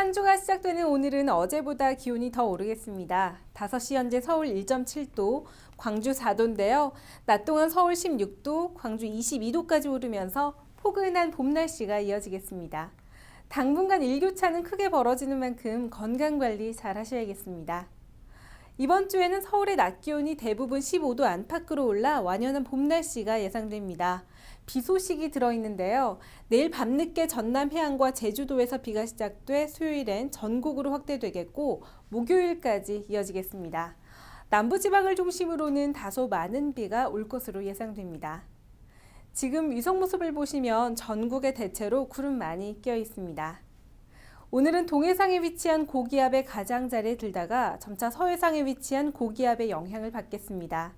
장마가 시작되는 오늘은 어제보다 기온이 더 오르겠습니다. 5시 현재 서울 1.7도, 광주 4도인데요. 낮 동안 서울 16도, 광주 22도까지 오르면서 포근한 봄 날씨가 이어지겠습니다. 당분간 일교차는 크게 벌어지는 만큼 건강 관리 잘 하셔야겠습니다. 이번 주에는 서울의 낮 기온이 대부분 15도 안팎으로 올라 완연한 봄 날씨가 예상됩니다. 비 소식이 들어있는데요. 내일 밤늦게 전남 해안과 제주도에서 비가 시작돼 수요일엔 전국으로 확대되겠고 목요일까지 이어지겠습니다. 남부지방을 중심으로는 다소 많은 비가 올 것으로 예상됩니다. 지금 위성 모습을 보시면 전국에 대체로 구름 많이 껴 있습니다. 오늘은 동해상에 위치한 고기압의 가장자리에 들다가 점차 서해상에 위치한 고기압의 영향을 받겠습니다.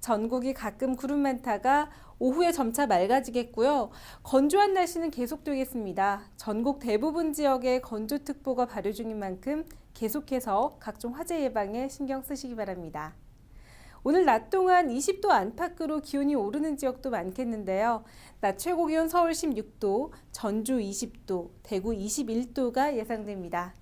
전국이 가끔 구름 많다가 오후에 점차 맑아지겠고요. 건조한 날씨는 계속되겠습니다. 전국 대부분 지역에 건조특보가 발효 중인 만큼 계속해서 각종 화재 예방에 신경 쓰시기 바랍니다. 오늘 낮 동안 20도 안팎으로 기온이 오르는 지역도 많겠는데요. 낮 최고 기온 서울 16도, 전주 20도, 대구 21도가 예상됩니다.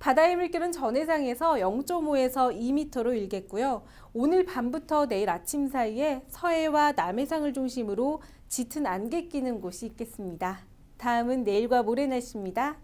바다의 물결은 전해상에서 0.5에서 2m로 일겠고요. 오늘 밤부터 내일 아침 사이에 서해와 남해상을 중심으로 짙은 안개 끼는 곳이 있겠습니다. 다음은 내일과 모레 날씨입니다.